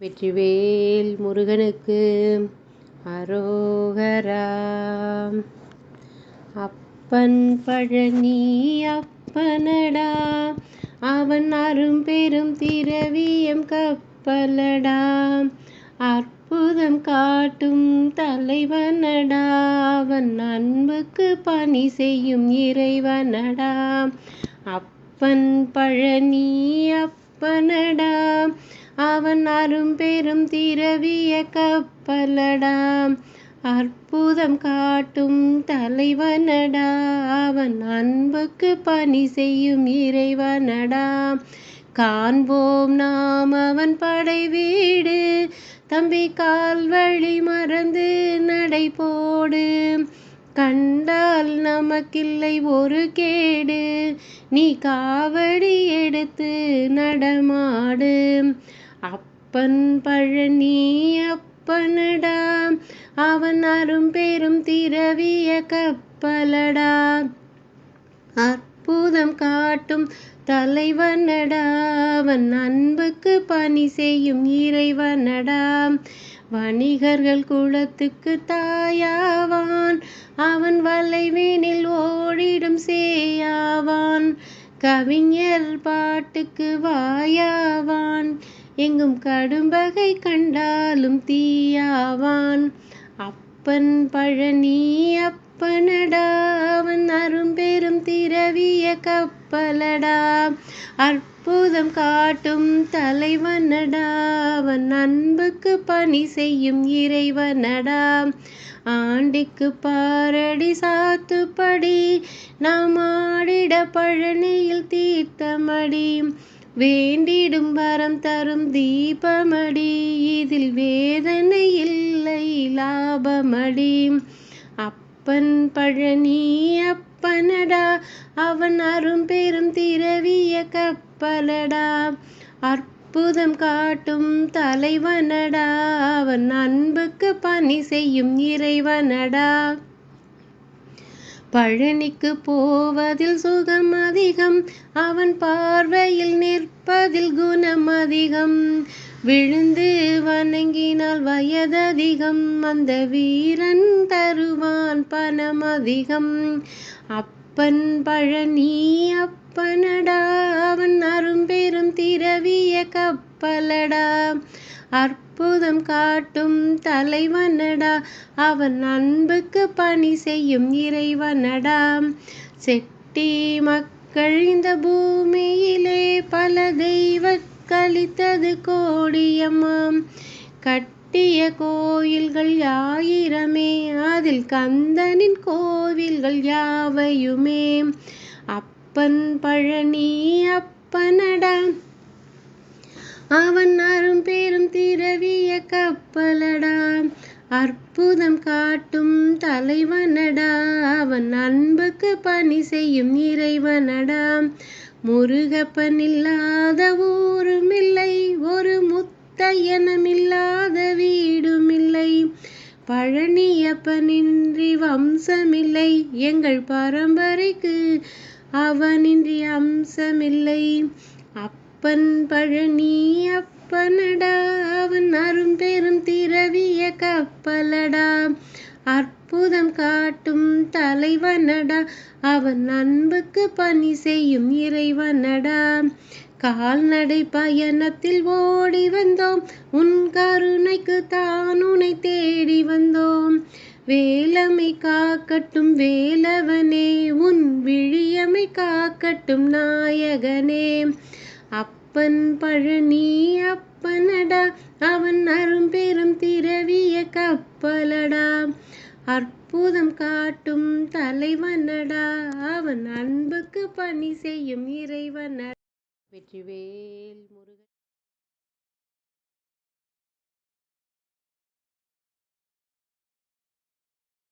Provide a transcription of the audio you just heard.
வெற்றிவேல் முருகனுக்கு அரோகரா. அப்பன் பழனி அப்பனடா அவன் அரும் பெரும் திரவியம் கப்பலடா. அற்புதம் காட்டும் தலைவனடா அவன் அன்புக்கு பணி செய்யும் இறைவனடா. அப்பன் பழனி அப்பனடா அவன் அரும்பெரும் திரவிய கப்பலடாம் அற்புதம் காட்டும் தலைவனடா. அவன் அன்புக்கு பணி செய்யும் இறைவனடா. காண்போம் நாம் அவன் படை வீடு. தம்பி கால் வழி மறந்து நடை போடு. கண்டால் நமக்கில்லை ஒரு கேடு. நீ காவடி எடுத்து நடமாடு. அப்பன் பழனி அப்பனடா அவன் அரும்பெரும் திரவிய கப்பலடா. அற்புதம் காட்டும் தலைவனடா அவன் அன்புக்கு பணி செய்யும் இறைவனடா. வணிகர்கள் குலத்துக்கு தாயாவான் அவன் வலைவீனில் ஓடிடும் சேயாவான். கவிஞர் பாட்டுக்கு வாயாவான் எங்கும் கடும்பகை கண்டாலும் தீயாவான். அப்பன் பழனி அப்பனடா அவன் அரும்பெரும் திரவிய கப்பலடா. அற்புதம் காட்டும் தலைவனடா அவன் அன்புக்கு பணி செய்யும் இறைவனடா. ஆண்டிக்கு பாரடி சாத்துப்படி நாம் ஆடிட பழனியில் தீர்த்தமடி. வேண்டிடும் வரம் தரும் தீபமடி. இதில் வேதனை இல்லை லாபமடி. அப்பன் பழனி அப்பனடா. அவன் அரும்பெரும் திரவிய கப்பலடா. அற்புதம் காட்டும் தலைவனடா. அவன் அன்புக்கு பணி செய்யும் இறைவனடா. பழனிக்கு போவதில் சுகம் அதிகம் அவன் பார்வையில் நிற்பதில் குணம் அதிகம். விழுந்து வணங்கினால் வயததிகம் அந்த வீரன் தருவான் பணம் அதிகம். அப்பன் பழனி அப்பனடா அவன் அரும்பெரும் திரவிய கப்பலடா. அற்புதம் காட்டும் தலைவனடா. அவன் அன்புக்கு பணி செய்யும் இறைவனடா. செட்டி மக்கள் இந்த பூமியிலே பல தெய்வ கழித்தது கோடியம்மாம் கட்டிய கோயில்கள் ஆயிரமே அதில் கந்தனின் கோவில்கள் யாவையுமே. அப்பன் பழனி அப்பனடா. அவன் அரும்பெரும் திரவிய கப்பலடா. அற்புதம் காட்டும் தலைவனடா. அவன் அன்புக்கு பணி செய்யும் இறைவனடா. முருகப்பன் இல்லாத ஊருமில்லை. ஒரு முத்தையனமில்லாத வீடுமில்லை. பழனியப்பனின்றி வம்சமில்லை. எங்கள் பரம்பரைக்கு அவனின்றி அம்சமில்லை. அப்பன் பழனி அப்பனடா அவன் அரும்பெரும் திரவிய கப்பலடா. அற்புதம் காட்டும் தலைவனடா அவன் அன்புக்கு பணி செய்யும் இறைவனடா. கால்நடை பயணத்தில் ஓடி வந்தோம் உன் கருணைக்கு தான் உனை தேடி வந்தோம். வேலமை காக்கட்டும் வேலவனே உன் விழியமை காக்கட்டும் நாயகனே. அப்பன் பழனி அப்பனடா அவன் அரும்பெரும் திரவிய கப்பலடா. அற்புதம் காட்டும் தலைவனடா அவன் அன்புக்கு பணி செய்யும் இறைவனடா. வெற்றிவேல் முருகன்.